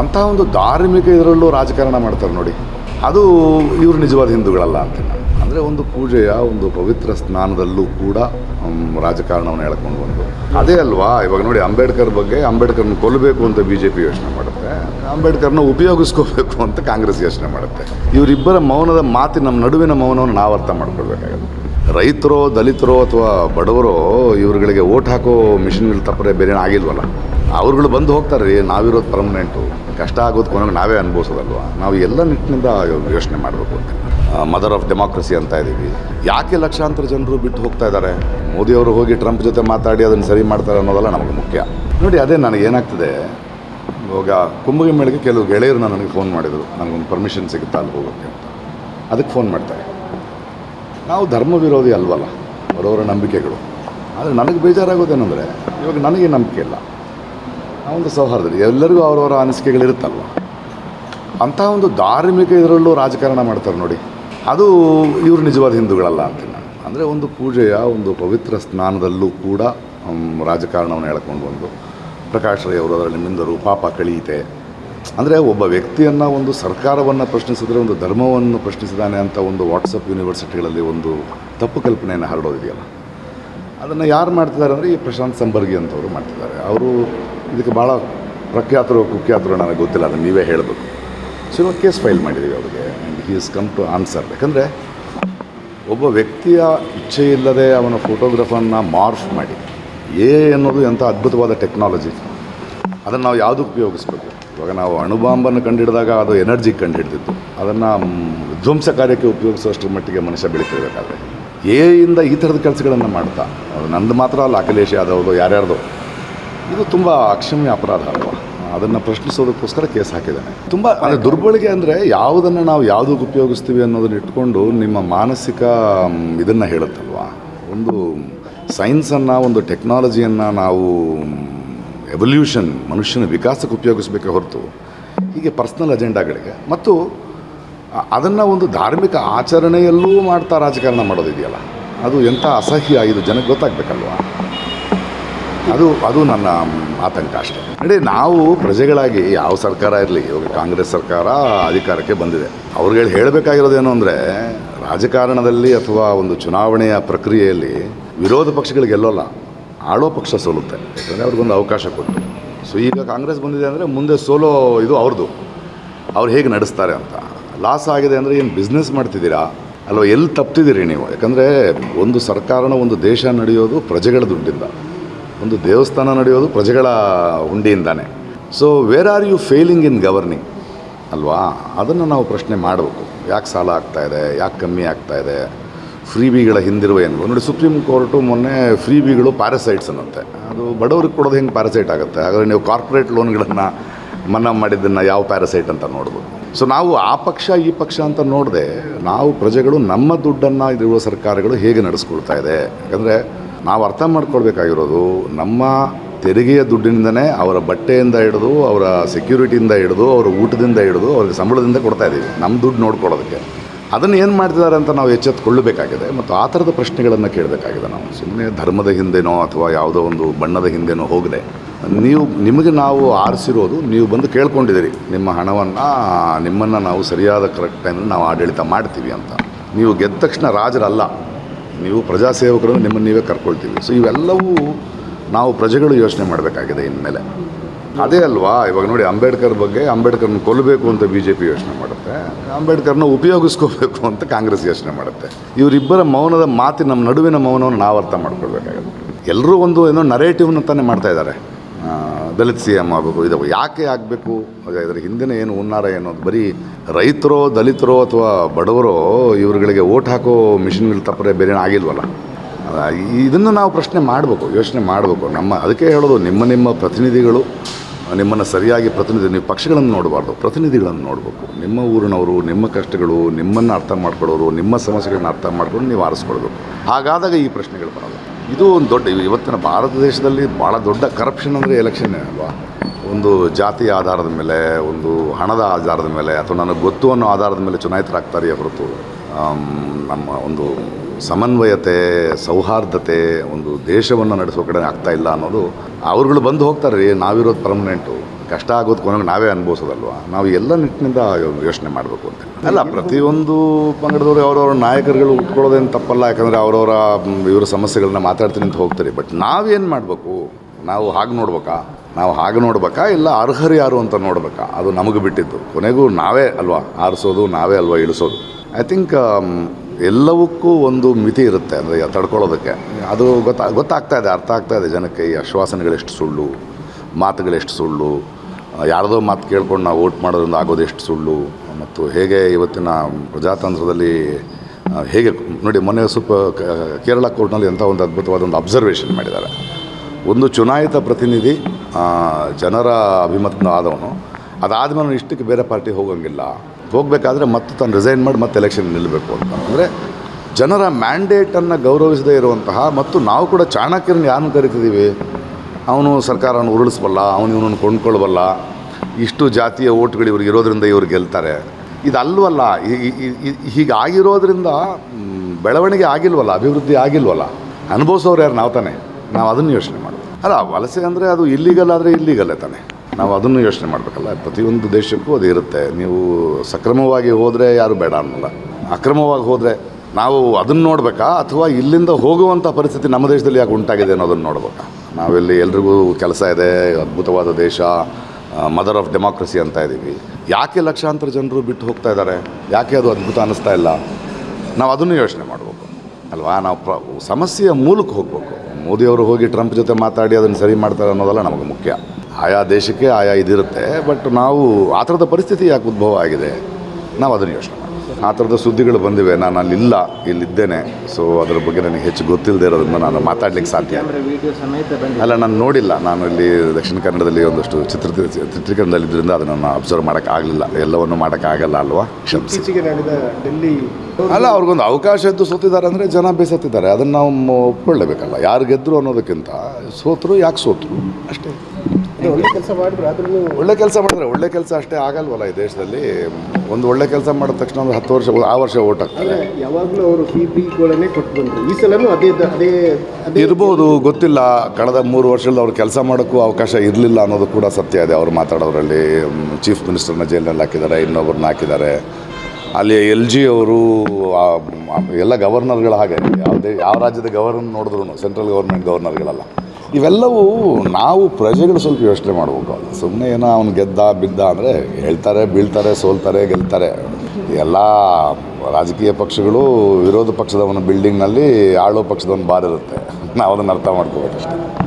ಅಂಥ ಒಂದು ಧಾರ್ಮಿಕ ಇದರಲ್ಲೂ ರಾಜಕಾರಣ ಮಾಡ್ತಾರೆ ನೋಡಿ. ಅದು ಇವರು ನಿಜವಾದ ಹಿಂದೂಗಳಲ್ಲ ಅಂತ. ಅಂದರೆ ಒಂದು ಪೂಜೆಯ ಒಂದು ಪವಿತ್ರ ಸ್ನಾನದಲ್ಲೂ ಕೂಡ ರಾಜಕಾರಣವನ್ನು ಹೇಳ್ಕೊಂಡು ಬಂದು. ಅದೇ ಅಲ್ವಾ, ಇವಾಗ ನೋಡಿ ಅಂಬೇಡ್ಕರ್ ಬಗ್ಗೆ ಅಂಬೇಡ್ಕರ್ನ ಕೊಲ್ಲಬೇಕು ಅಂತ ಬಿ ಜೆ ಪಿ ಯೋಚನೆ ಮಾಡುತ್ತೆ. ಅಂಬೇಡ್ಕರ್ನ ಉಪಯೋಗಿಸ್ಕೋಬೇಕು ಅಂತ ಕಾಂಗ್ರೆಸ್ ಯೋಚನೆ ಮಾಡುತ್ತೆ. ಇವರಿಬ್ಬರ ಮೌನದ ಮಾತಿ ನಮ್ಮ ನಡುವಿನ ಮೌನವನ್ನು ನಾವು ಅರ್ಥ ಮಾಡ್ಕೊಳ್ಬೇಕಾಗುತ್ತೆ. ರೈತರೋ, ದಲಿತರೋ ಅಥವಾ ಬಡವರೋ, ಇವರುಗಳಿಗೆ ಓಟ್ ಹಾಕೋ ಮಿಷಿನ್ಗಳು ತಪ್ಪರೆ ಬೇರೆ ಆಗಿಲ್ವಲ್ಲ ಅವ್ರುಗಳು ಬಂದು ಹೋಗ್ತಾರೆ ರೀ ನಾವಿರೋದು ಪರ್ಮನೆಂಟು ಕಷ್ಟ ಆಗೋದು ಕೊನೆಗೆ ನಾವೇ ಅನುಭವಿಸೋದಲ್ವ? ನಾವು ಎಲ್ಲ ನಿಟ್ಟಿನಿಂದ ಯೋಚನೆ ಮಾಡಬೇಕು ಅಂತ. ಮದರ್ ಆಫ್ ಡೆಮಾಕ್ರಸಿ ಅಂತ ಇದ್ದೀವಿ. ಯಾಕೆ ಲಕ್ಷಾಂತರ ಜನರು ಬಿಟ್ಟು ಹೋಗ್ತಾ ಇದ್ದಾರೆ? ಮೋದಿಯವರು ಹೋಗಿ ಟ್ರಂಪ್ ಜೊತೆ ಮಾತಾಡಿ ಅದನ್ನು ಸರಿ ಮಾಡ್ತಾರೆ ಅನ್ನೋದಲ್ಲ ನಮಗೆ ಮುಖ್ಯ. ನೋಡಿ, ಅದೇ ನನಗೆ ಏನಾಗ್ತದೆ? ಇವಾಗ ಕುಂಭಗಿ ಮೇಳಕ್ಕೆ ಕೆಲವು ಗೆಳೆಯರು ನನಗೆ ಫೋನ್ ಮಾಡಿದರು. ನನಗೊಂದು ಪರ್ಮಿಷನ್ ಸಿಗುತ್ತಾ ಅಲ್ಲಿ ಹೋಗೋಕ್ಕೆ ಅಂತ. ಅದಕ್ಕೆ ಫೋನ್ ಮಾಡ್ತಾರೆ. ನಾವು ಧರ್ಮ ವಿರೋಧಿ ಅಲ್ವಲ್ಲ? ಅವರವರ ನಂಬಿಕೆಗಳು. ಆದರೆ ನನಗೆ ಬೇಜಾರಾಗೋದೇನೆಂದರೆ ಇವಾಗ ನನಗೆ ನಂಬಿಕೆ ಇಲ್ಲ. ನಾವೊಂದು ಸೌಹಾರ್ದ ಎಲ್ಲರಿಗೂ ಅವರವರ ಅನಿಸಿಕೆಗಳಿರುತ್ತಲ್ವ? ಅಂಥ ಒಂದು ಧಾರ್ಮಿಕ ಇದರಲ್ಲೂ ರಾಜಕಾರಣ ಮಾಡ್ತಾರೆ ನೋಡಿ. ಅದು ಇವರು ನಿಜವಾದ ಹಿಂದೂಗಳಲ್ಲ ಅಂತೀನಿ ನಾನು. ಅಂದರೆ ಒಂದು ಪೂಜೆಯ ಒಂದು ಪವಿತ್ರ ಸ್ನಾನದಲ್ಲೂ ಕೂಡ ರಾಜಕಾರಣವನ್ನು ಹೇಳ್ಕೊಂಡು ಬಂದು ಪ್ರಕಾಶ್ ರೈ ಅವರು ಅದರಲ್ಲಿ ಮಿಂದರು, ಪಾಪ ಕಳೀತೆ. ಅಂದರೆ ಒಬ್ಬ ವ್ಯಕ್ತಿಯನ್ನು ಒಂದು ಸರ್ಕಾರವನ್ನು ಪ್ರಶ್ನಿಸಿದ್ರೆ, ಒಂದು ಧರ್ಮವನ್ನು ಪ್ರಶ್ನಿಸಿದಾನೆ ಅಂತ ಒಂದು ವಾಟ್ಸಪ್ ಯೂನಿವರ್ಸಿಟಿಗಳಲ್ಲಿ ಒಂದು ತಪ್ಪು ಕಲ್ಪನೆಯನ್ನು ಹರಡೋದಿದೆಯಲ್ಲ. ಅದನ್ನು ಯಾರು ಮಾಡ್ತಿದ್ದಾರೆ ಅಂದರೆ ಈ ಪ್ರಶಾಂತ್ ಸಂಬರ್ಗಿ ಅಂತವರು ಮಾಡ್ತಿದ್ದಾರೆ. ಅವರು ಇದಕ್ಕೆ ಭಾಳ ಪ್ರಖ್ಯಾತರು ಕುಖ್ಯಾತರು ನನಗೆ ಗೊತ್ತಿಲ್ಲ, ಅದನ್ನು ನೀವೇ ಹೇಳಬೇಕು. ಸೊ ಇವಾಗ ಕೇಸ್ ಫೈಲ್ ಮಾಡಿದ್ದೀವಿ ಅವ್ರಿಗೆ and he is come to answer ಯಾಕಂದರೆ ಒಬ್ಬ ವ್ಯಕ್ತಿಯ ಇಚ್ಛೆ ಇಲ್ಲದೆ ಅವನ ಫೋಟೋಗ್ರಫನ್ನು ಮಾರ್ಫ್ ಮಾಡಿ, ಎ ಅನ್ನೋದು ಎಂಥ ಅದ್ಭುತವಾದ ಟೆಕ್ನಾಲಜಿ ಅದನ್ನು ನಾವು ಯಾವುದಕ್ಕೆ ಉಪಯೋಗಿಸ್ಬೇಕು? ಇವಾಗ ನಾವು ಅಣುಬಾಂಬನ್ನು ಕಂಡುಹಿಡಿದಾಗ ಅದು ಎನರ್ಜಿ ಕಂಡುಹಿಡ್ದಿತ್ತು ಅದನ್ನು ವಿಧ್ವಂಸ ಕಾರ್ಯಕ್ಕೆ ಉಪಯೋಗಿಸುವಷ್ಟರ ಮಟ್ಟಿಗೆ ಮನುಷ್ಯ ಬೆಳೀತಿರ್ಬೇಕಾದ್ರೆ. ಎ ಇಂದ ಈ ಥರದ ಕೆಲಸಗಳನ್ನು ಮಾಡ್ತಾ. ಅದು ನಂದು ಮಾತ್ರ ಅಲ್ಲ, ಅಖಿಲೇಶ್ ಯಾದವ್ದು ಯಾರ್ಯಾರ್ದು. ಇದು ತುಂಬ ಅಕ್ಷಮ್ಯ ಅಪರಾಧ ಅಲ್ವಾ? ಅದನ್ನು ಪ್ರಶ್ನಿಸೋದಕ್ಕೋಸ್ಕರ ಕೇಸ್ ಹಾಕಿದ್ದಾನೆ. ತುಂಬ ಅಂದರೆ ದುರ್ಬಳಕೆ ಅಂದರೆ ಯಾವುದನ್ನು ನಾವು ಯಾವುದಕ್ಕೆ ಉಪಯೋಗಿಸ್ತೀವಿ ಅನ್ನೋದನ್ನ ಇಟ್ಕೊಂಡು ನಿಮ್ಮ ಮಾನಸಿಕ ಇದನ್ನು ಹೇಳುತ್ತಲ್ವಾ? ಒಂದು ಸೈನ್ಸನ್ನು ಒಂದು ಟೆಕ್ನಾಲಜಿಯನ್ನು ನಾವು ಎವಲ್ಯೂಷನ್ ಮನುಷ್ಯನ ವಿಕಾಸಕ್ಕೆ ಉಪಯೋಗಿಸಬೇಕೆ ಹೊರತು ಹೀಗೆ ಪರ್ಸ್ನಲ್ ಅಜೆಂಡಾಗಳಿಗೆ. ಮತ್ತು ಅದನ್ನು ಒಂದು ಧಾರ್ಮಿಕ ಆಚರಣೆಯಲ್ಲೂ ಮಾಡ್ತಾ ರಾಜಕಾರಣ ಮಾಡೋದಿದೆಯಲ್ಲ? ಅದು ಎಂಥ ಅಸಹ್ಯ ಇದು ಜನಕ್ಕೆ ಗೊತ್ತಾಗಬೇಕಲ್ವಾ? ಅದು ಅದು ನನ್ನ ಆತಂಕ ಅಷ್ಟೇ. ಅಂದರೆ ನಾವು ಪ್ರಜೆಗಳಾಗಿ ಯಾವ ಸರ್ಕಾರ ಇರಲಿ, ಇವಾಗ ಕಾಂಗ್ರೆಸ್ ಸರ್ಕಾರ ಅಧಿಕಾರಕ್ಕೆ ಬಂದಿದೆ. ಅವ್ರಿಗೆ ಹೇಳಬೇಕಾಗಿರೋದೇನು ಅಂದರೆ, ರಾಜಕಾರಣದಲ್ಲಿ ಅಥವಾ ಒಂದು ಚುನಾವಣೆಯ ಪ್ರಕ್ರಿಯೆಯಲ್ಲಿ ವಿರೋಧ ಪಕ್ಷಗಳು ಗೆಲ್ಲೋಲ್ಲ ಆಳೋ ಪಕ್ಷ ಸೋಲುತ್ತೆ. ಯಾಕಂದರೆ ಅವ್ರಿಗೊಂದು ಅವಕಾಶ ಕೊಟ್ಟು. ಸೊ ಈಗ ಕಾಂಗ್ರೆಸ್ ಬಂದಿದೆ ಅಂದರೆ ಮುಂದೆ ಸೋಲೋ ಇದು ಅವ್ರದ್ದು ಅವ್ರು ಹೇಗೆ ನಡೆಸ್ತಾರೆ ಅಂತ. ಲಾಸ್ ಆಗಿದೆ ಅಂದರೆ ಏನು ಬಿಸ್ನೆಸ್ ಮಾಡ್ತಿದ್ದೀರಾ? ಅಲ್ವಾ ಎಲ್ಲಿ ತಪ್ತಿದ್ದೀರಿ ನೀವು? ಯಾಕಂದರೆ ಒಂದು ಸರ್ಕಾರನ ಒಂದು ದೇಶ ನಡೆಯೋದು ಪ್ರಜೆಗಳ ದುಡ್ಡಿಂದ ಒಂದು ದೇವಸ್ಥಾನ ನಡೆಯೋದು ಪ್ರಜೆಗಳ ಉಂಡಿಯಿಂದಾನೆ so where are you failing in governing ಅಲ್ವಾ? ಅದನ್ನು ನಾವು ಪ್ರಶ್ನೆ ಮಾಡಬೇಕು. ಯಾಕೆ ಸಾಲ ಆಗ್ತಾ ಇದೆ? ಯಾಕೆ ಕಮ್ಮಿ ಆಗ್ತಾ ಇದೆ? ಫ್ರೀ ಬಿಗಳ ಹಿಂದಿರುವ ಏನು? ನೋಡಿ ಸುಪ್ರೀಂ ಕೋರ್ಟು ಮೊನ್ನೆ ಫ್ರೀ ಬಿಗಳು ಪ್ಯಾರಸೈಟ್ಸ್ ಅನ್ನಂತೆ ಅದು ಬಡವ್ರಿಗೆ ಕೊಡೋದು ಹೆಂಗೆ ಪ್ಯಾರಸೈಟ್ ಆಗುತ್ತೆ? ಹಾಗಾದರೆ ನೀವು ಕಾರ್ಪೊರೇಟ್ ಲೋನ್ಗಳನ್ನು ಮನ್ನಾ ಮಾಡಿದ್ದನ್ನು ಯಾವ ಪ್ಯಾರಸೈಟ್ ಅಂತ ನೋಡ್ಬೋದು. ಸೊ ನಾವು ಆ ಪಕ್ಷ, ಈ ಪಕ್ಷ ಅಂತ ನೋಡದೆ ನಾವು ಪ್ರಜೆಗಳು ನಮ್ಮ ದುಡ್ಡನ್ನು ಇರುವ ಸರ್ಕಾರಗಳು ಹೇಗೆ ನಡೆಸ್ಕೊಳ್ತಾ ಇದೆ? ಯಾಕಂದರೆ ನಾವು ಅರ್ಥ ಮಾಡ್ಕೊಳ್ಬೇಕಾಗಿರೋದು ನಮ್ಮ ತೆರಿಗೆಯ ದುಡ್ಡಿನಿಂದನೇ ಅವರ ಬಟ್ಟೆಯಿಂದ ಹಿಡಿದು ಅವರ ಸೆಕ್ಯೂರಿಟಿಯಿಂದ ಹಿಡಿದು ಅವರ ಊಟದಿಂದ ಹಿಡಿದು ಅವ್ರಿಗೆ ಸಂಬಳದಿಂದ ಕೊಡ್ತಾ ಇದ್ದೀವಿ. ನಮ್ಮ ದುಡ್ಡು ನೋಡ್ಕೊಳ್ಳೋದಕ್ಕೆ. ಅದನ್ನು ಏನು ಮಾಡ್ತಿದ್ದಾರೆ ಅಂತ ನಾವು ಎಚ್ಚೆತ್ತುಕೊಳ್ಳಬೇಕಾಗಿದೆ ಮತ್ತು ಆ ಥರದ ಪ್ರಶ್ನೆಗಳನ್ನು ಕೇಳಬೇಕಾಗಿದೆ ನಾವು. ಸುಮ್ಮನೆ ಧರ್ಮದ ಹಿಂದೆನೋ ಅಥವಾ ಯಾವುದೋ ಒಂದು ಬಣ್ಣದ ಹಿಂದೆನೋ ಹೋಗದೆ. ನೀವು, ನಿಮಗೆ ನಾವು ಆರಿಸಿರೋದು ನೀವು ಬಂದು ಕೇಳ್ಕೊಂಡಿದ್ದೀರಿ. ನಿಮ್ಮ ಹಣವನ್ನು, ನಿಮ್ಮನ್ನು ನಾವು ಸರಿಯಾದ ಕರೆಕ್ಟ್ ಟೈಮಲ್ಲಿ ನಾವು ಆಡಳಿತ ಮಾಡ್ತೀವಿ ಅಂತ. ನೀವು ಗೆದ್ದ ತಕ್ಷಣ ರಾಜರಲ್ಲ. ನೀವು ಪ್ರಜಾಸೇವಕರನ್ನು ನಿಮ್ಮನ್ನು ನೀವೇ ಕರ್ಕೊಳ್ತೀವಿ. ಸೊ ಇವೆಲ್ಲವೂ ನಾವು ಪ್ರಜೆಗಳು ಯೋಚನೆ ಮಾಡಬೇಕಾಗಿದೆ ಇನ್ಮೇಲೆ. ಅದೇ ಅಲ್ವಾ, ಇವಾಗ ನೋಡಿ ಅಂಬೇಡ್ಕರ್ ಬಗ್ಗೆ ಅಂಬೇಡ್ಕರ್ನ ಕೊಲ್ಲಬೇಕು ಅಂತ ಬಿ ಜೆ ಪಿ ಯೋಚನೆ ಮಾಡುತ್ತೆ. ಅಂಬೇಡ್ಕರ್ನ ಉಪಯೋಗಿಸ್ಕೋಬೇಕು ಅಂತ ಕಾಂಗ್ರೆಸ್ ಯೋಚನೆ ಮಾಡುತ್ತೆ. ಇವರಿಬ್ಬರ ಮೌನದ ಮಾತಿ ನಮ್ಮ ನಡುವಿನ ಮೌನವನ್ನು ನಾವು ಅರ್ಥ ಮಾಡ್ಕೊಳ್ಬೇಕಾಗುತ್ತೆ ಎಲ್ಲರೂ ಒಂದು ಏನೋ ನರೇಟಿವ್ನ ತಾನೇ ಮಾಡ್ತಾ ಇದ್ದಾರೆ. ದಲಿತ ಸಿ ಎಂ ಆಗಬೇಕು, ಇದು ಯಾಕೆ ಆಗಬೇಕು? ಇದರ ಹಿಂದಿನ ಏನು ಹುನ್ನಾರ ಏನು ಬರೀ ರೈತರೋ, ದಲಿತರೋ ಅಥವಾ ಬಡವರೋ ಇವ್ರುಗಳಿಗೆ ಓಟ್ ಹಾಕೋ ಮಿಷಿನ್ಗಳು ತಪ್ಪರೆ ಬೇರೆ ಆಗಿಲ್ವಲ್ಲ? ಇದನ್ನು ನಾವು ಪ್ರಶ್ನೆ ಮಾಡಬೇಕು, ಯೋಚನೆ ಮಾಡಬೇಕು. ನಮ್ಮ, ಅದಕ್ಕೆ ಹೇಳೋದು ನಿಮ್ಮ ನಿಮ್ಮ ಪ್ರತಿನಿಧಿಗಳು, ನಿಮ್ಮನ್ನು ಸರಿಯಾಗಿ ಪ್ರತಿನಿಧಿ, ನೀವು ಪಕ್ಷಗಳನ್ನು ನೋಡಬಾರ್ದು, ಪ್ರತಿನಿಧಿಗಳನ್ನು ನೋಡಬೇಕು. ನಿಮ್ಮ ಊರಿನವರು, ನಿಮ್ಮ ಕಷ್ಟಗಳು, ನಿಮ್ಮನ್ನು ಅರ್ಥ ಮಾಡ್ಕೊಳ್ಳೋರು, ನಿಮ್ಮ ಸಮಸ್ಯೆಗಳನ್ನ ಅರ್ಥ ಮಾಡ್ಕೊಂಡು ನೀವು ಆರಿಸ್ಕೊಳ್ಬೇಕು. ಹಾಗಾದಾಗ ಈ ಪ್ರಶ್ನೆಗಳು ಬರಲ್ಲ. ಇದು ಒಂದು ದೊಡ್ಡ, ಇವತ್ತಿನ ಭಾರತ ದೇಶದಲ್ಲಿ ಭಾಳ ದೊಡ್ಡ ಕರಪ್ಷನ್ ಅಂದರೆ ಎಲೆಕ್ಷನ್ನೇ ಅಲ್ವಾ? ಒಂದು ಜಾತಿ ಆಧಾರದ ಮೇಲೆ, ಒಂದು ಹಣದ ಆಧಾರದ ಮೇಲೆ, ಅಥವಾ ನನಗೆ ಗೊತ್ತು ಅನ್ನೋ ಆಧಾರದ ಮೇಲೆ ಚುನಾಯಿತರಾಗ್ತಾರೆ ಹೊರತು. ನಮ್ಮ ಒಂದು ಸಮನ್ವಯತೆ, ಸೌಹಾರ್ದತೆ, ಒಂದು ದೇಶವನ್ನು ನಡೆಸೋ ಕಡೆ ಆಗ್ತಾ ಇಲ್ಲ ಅನ್ನೋದು. ಅವ್ರುಗಳು ಬಂದು ಹೋಗ್ತಾರೆ ರೀ ನಾವಿರೋದು ಪರ್ಮನೆಂಟು ಕಷ್ಟ ಆಗೋದು ಕೊನೆಗೆ ನಾವೇ ಅನುಭವಿಸೋದಲ್ವಾ? ನಾವು ಎಲ್ಲ ನಿಟ್ಟಿನಿಂದ ಯೋಚನೆ ಮಾಡಬೇಕು ಅಂತ ಅಲ್ಲ, ಪ್ರತಿಯೊಂದು ಪಂಗಡದವರು ಅವರವರ ನಾಯಕರುಗಳು ಉಟ್ಕೊಳ್ಳೋದೇನು ತಪ್ಪಲ್ಲ, ಯಾಕಂದರೆ ಅವರವರ ಇವರ ಸಮಸ್ಯೆಗಳನ್ನ ಮಾತಾಡ್ತೀನಿ ಅಂತ ಹೋಗ್ತಾರೆ. ಬಟ್ ನಾವೇನು ಮಾಡಬೇಕು? ನಾವು ಹಾಗೆ ನೋಡ್ಬೇಕಾ? ನಾವು ಹಾಗೆ ನೋಡ್ಬೇಕಾ? ಇಲ್ಲ, ಅರ್ಹರು ಯಾರು ಅಂತ ನೋಡ್ಬೇಕಾ? ಅದು ನಮಗೆ ಬಿಟ್ಟಿದ್ದು. ಕೊನೆಗೂ ನಾವೇ ಅಲ್ವಾ? ಆರಿಸೋದು, ನಾವೇ ಅಲ್ವಾ ಇಳಿಸೋದು? ಐ ಥಿಂಕ್ ಎಲ್ಲವಕ್ಕೂ ಒಂದು ಮಿತಿ ಇರುತ್ತೆ, ಅಂದರೆ ತಡ್ಕೊಳ್ಳೋದಕ್ಕೆ. ಅದು ಗೊತ್ತಾ, ಗೊತ್ತಾಗ್ತಾ ಇದೆ, ಅರ್ಥ ಆಗ್ತಾ ಇದೆ ಜನಕ್ಕೆ, ಈ ಆಶ್ವಾಸನೆಗಳೆಷ್ಟು ಸುಳ್ಳು ಮಾತುಗಳೆಷ್ಟು ಸುಳ್ಳು ಯಾರದೋ ಮಾತು ಕೇಳ್ಕೊಂಡು ನಾವು ವೋಟ್ ಮಾಡೋದ್ರಿಂದ ಆಗೋದು ಎಷ್ಟು ಸುಳ್ಳು, ಮತ್ತು ಹೇಗೆ ಇವತ್ತಿನ ಪ್ರಜಾತಂತ್ರದಲ್ಲಿ ಹೇಗೆ ನೋಡಿ ಮೊನ್ನೆ ಸ್ವಲ್ಪ ಕೇರಳ ಕೋರ್ಟ್ನಲ್ಲಿ ಎಂಥ ಒಂದು ಅದ್ಭುತವಾದ ಒಂದು ಅಬ್ಸರ್ವೇಷನ್ ಮಾಡಿದ್ದಾರೆ. ಒಂದು ಚುನಾಯಿತ ಪ್ರತಿನಿಧಿ ಜನರ ಅಭಿಮತದಿಂದ ಆದವನು ಅದಾದಮೇಲೆ ಇಷ್ಟಕ್ಕೆ ಬೇರೆ ಪಾರ್ಟಿ ಹೋಗೋಂಗಿಲ್ಲ. ಹೋಗಬೇಕಾದ್ರೆ ಮತ್ತೆ ತಾನು ರಿಸೈನ್ ಮಾಡಿ ಮತ್ತೆ ಎಲೆಕ್ಷನ್ ನಿಲ್ಲಬೇಕು ಅಂತ. ಅಂದರೆ ಜನರ ಮ್ಯಾಂಡೇಟನ್ನು ಗೌರವಿಸದೇ ಇರುವಂತಹ, ಮತ್ತು ನಾವು ಕೂಡ ಚಾಣಕ್ಯರನ್ನು ಯಾರನ್ನು ಕರಿತಿದ್ದೀವಿ? ಅವನು ಸರ್ಕಾರವನ್ನು ಉರುಳಿಸ್ಬಲ್ಲ, ಅವನು ಇವನನ್ನು ಕೊಂಡ್ಕೊಳ್ಬಲ್ಲ. ಇಷ್ಟು ಜಾತಿಯ ಓಟ್ಗಳು ಇವ್ರಿಗೆ ಇರೋದ್ರಿಂದ ಇವ್ರು ಗೆಲ್ತಾರೆ. ಇದಲ್ವಲ್ಲ ಅಲ್ವಲ್ಲ ಹೀಗೆ ಹೀಗಾಗಿರೋದ್ರಿಂದ ಬೆಳವಣಿಗೆ ಆಗಿಲ್ವಲ್ಲ, ಅಭಿವೃದ್ಧಿ ಆಗಿಲ್ವಲ್ಲ, ಅನುಭವಿಸೋರು ಯಾರು? ನಾವು ತಾನೇ. ನಾವು ಅದನ್ನು ಯೋಚನೆ ಮಾಡೋದು ಅಲ್ಲ, ವಲಸೆ ಅಂದರೆ ಅದು ಇಲ್ಲಿಗಲ್ ಆದರೆ ಇಲ್ಲಿಗಲ್ಲೇ ತಾನೆ. ನಾವು ಅದನ್ನು ಯೋಚನೆ ಮಾಡಬೇಕಲ್ಲ. ಪ್ರತಿಯೊಂದು ದೇಶಕ್ಕೂ ಅದು ಇರುತ್ತೆ. ನೀವು ಸಕ್ರಮವಾಗಿ ಹೋದರೆ ಯಾರು ಬೇಡ ಅನ್ನಲ್ಲ. ಅಕ್ರಮವಾಗಿ ಹೋದರೆ ನಾವು ಅದನ್ನು ನೋಡಬೇಕಾ? ಅಥವಾ ಇಲ್ಲಿಂದ ಹೋಗುವಂಥ ಪರಿಸ್ಥಿತಿ ನಮ್ಮ ದೇಶದಲ್ಲಿ ಯಾಕೆ ಉಂಟಾಗಿದೆ ಅನ್ನೋದನ್ನು ನೋಡ್ಬೇಕಾ? ನಾವೆಲ್ಲಿ ಎಲ್ರಿಗೂ ಕೆಲಸ ಇದೆ, ಅದ್ಭುತವಾದ ದೇಶ ಮದರ್ ಆಫ್ ಡೆಮಾಕ್ರಸಿ ಅಂತ ಇದ್ದೀವಿ ಯಾಕೆ ಲಕ್ಷಾಂತರ ಜನರು ಬಿಟ್ಟು ಹೋಗ್ತಾ ಇದ್ದಾರೆ? ಯಾಕೆ ಅದು ಅದ್ಭುತ ಅನ್ನಿಸ್ತಾ ಇಲ್ಲ? ನಾವು ಅದನ್ನು ಯೋಚನೆ ಮಾಡಬೇಕು, ಅಲ್ವಾ? ನಾವು ಪ್ರ, ಸಮಸ್ಯೆಯ ಮೂಲಕ್ಕೆ ಹೋಗಬೇಕು. ಮೋದಿಯವರು ಹೋಗಿ ಟ್ರಂಪ್ ಜೊತೆ ಮಾತಾಡಿ ಅದನ್ನು ಸರಿ ಮಾಡ್ತಾರೆ ಅನ್ನೋದಲ್ಲ ನಮಗೆ ಮುಖ್ಯ. ಆಯಾ ದೇಶಕ್ಕೆ ಆಯಾ ಇದಿರುತ್ತೆ, ಬಟ್ ನಾವು ಆ ಥರದ ಪರಿಸ್ಥಿತಿ ಯಾಕೆ ಉದ್ಭವ ಆಗಿದೆ? ನಾವು ಅದನ್ನು ಯೋಚನೆ ಆ ಥರದ ಸುದ್ದಿಗಳು ಬಂದಿವೆ. ನಾನು ಅಲ್ಲಿಲ್ಲ ಇಲ್ಲಿದ್ದೇನೆ. ಸೊ ಅದರ ಬಗ್ಗೆ ನನಗೆ ಹೆಚ್ಚು ಗೊತ್ತಿಲ್ಲದೆ ಇರೋದ್ರಿಂದ ನಾನು ಮಾತಾಡ್ಲಿಕ್ಕೆ ಸಾಧ್ಯ ಅಲ್ಲ ನಾನು ನೋಡಿಲ್ಲ. ನಾನು ಇಲ್ಲಿ ದಕ್ಷಿಣ ಕನ್ನಡದಲ್ಲಿ ಒಂದಷ್ಟು ಚಿತ್ರ ಚಿತ್ರೀಕರಣದಲ್ಲಿದ್ದರಿಂದ ಅದನ್ನು ಅಬ್ಸರ್ವ್ ಆಗಲಿಲ್ಲ. ಎಲ್ಲವನ್ನು ಮಾಡೋಕ್ಕಾಗಲ್ಲ ಅಲ್ವಾ? ಕ್ಷಮಿಸಿ. ಅಲ್ಲ ಅವ್ರಿಗೊಂದು ಅವಕಾಶ ಎದ್ದು ಸೋತಿದ್ದಾರೆ ಅಂದರೆ ಜನ ಬೇಸತ್ತಿದ್ದಾರೆ. ಅದನ್ನು ನಾವು ಒಪ್ಪಿಕೊಳ್ಳಬೇಕಲ್ಲ ಯಾರು ಗೆದ್ದರು ಅನ್ನೋದಕ್ಕಿಂತ ಸೋತರು ಯಾಕೆ ಸೋತರು? ಅಷ್ಟೇ. ಒಳ್ಳೆ ಕೆಲಸ ಮಾಡಿದ್ರೆ ಆದ್ರೂ ಒಳ್ಳೆ ಕೆಲಸ ಮಾಡಿದ್ರೆ ಒಳ್ಳೆ ಕೆಲಸ ಅಷ್ಟೇ ಆಗಲ್ವಲ್ಲ ಈ ದೇಶದಲ್ಲಿ? ಒಂದು ಒಳ್ಳೆ ಕೆಲಸ ಮಾಡಿದ ತಕ್ಷಣ ಒಂದು ಹತ್ತು ವರ್ಷ ಆ ವರ್ಷ ಓಟ್ ಆಗ್ತದೆ. ಯಾವಾಗಲೂ ಅವರು ಸಿ ಪಿಗಳನ್ನೇ ಕೊಟ್ಟು ಬಂದರು. ಈ ಸಲನೂ ಅದೇ ಅದೇ ಅದೇ ಇರ್ಬೋದು ಗೊತ್ತಿಲ್ಲ. ಕಳೆದ ಮೂರು ವರ್ಷದಲ್ಲಿ ಅವ್ರು ಕೆಲಸ ಮಾಡೋಕ್ಕೂ ಅವಕಾಶ ಇರಲಿಲ್ಲ ಅನ್ನೋದು ಕೂಡ ಸತ್ಯ ಇದೆ. ಅವ್ರು ಮಾತಾಡೋದ್ರಲ್ಲಿ ಚೀಫ್ ಮಿನಿಸ್ಟರ್ನ ಜೈಲಲ್ಲಿ ಹಾಕಿದ್ದಾರೆ ಇನ್ನೊಬ್ಬರನ್ನ ಹಾಕಿದ್ದಾರೆ. ಅಲ್ಲಿ ಎಲ್ ಜಿ ಅವರು ಎಲ್ಲ ಗವರ್ನರ್ಗಳ ಹಾಗೆ. ಯಾವುದೇ ಯಾವ ರಾಜ್ಯದ ಗವರ್ನರ್ ನೋಡಿದ್ರು ಸೆಂಟ್ರಲ್ ಗೌರ್ಮೆಂಟ್ ಗವರ್ನರ್ಗಳಲ್ಲ ಇವೆಲ್ಲವೂ ನಾವು ಪ್ರಜೆಗಳು ಸ್ವಲ್ಪ ಯೋಚನೆ ಮಾಡಬೇಕು. ಸುಮ್ಮನೆ ಏನೋ ಅವ್ನು ಗೆದ್ದ, ಬಿದ್ದ ಅಂದರೆ ಹೇಳ್ತಾರೆ, ಬೀಳ್ತಾರೆ, ಸೋಲ್ತಾರೆ, ಗೆಲ್ತಾರೆ. ಎಲ್ಲ ರಾಜಕೀಯ ಪಕ್ಷಗಳು ವಿರೋಧ ಪಕ್ಷದವನ ಬಿಲ್ಡಿಂಗ್ನಲ್ಲಿ ಆಳೋ ಪಕ್ಷದವನ ಬಾರಿರುತ್ತೆ. ನಾವು ಅದನ್ನು ಅರ್ಥ ಮಾಡ್ಕೋಬೇಕಷ್ಟೇ.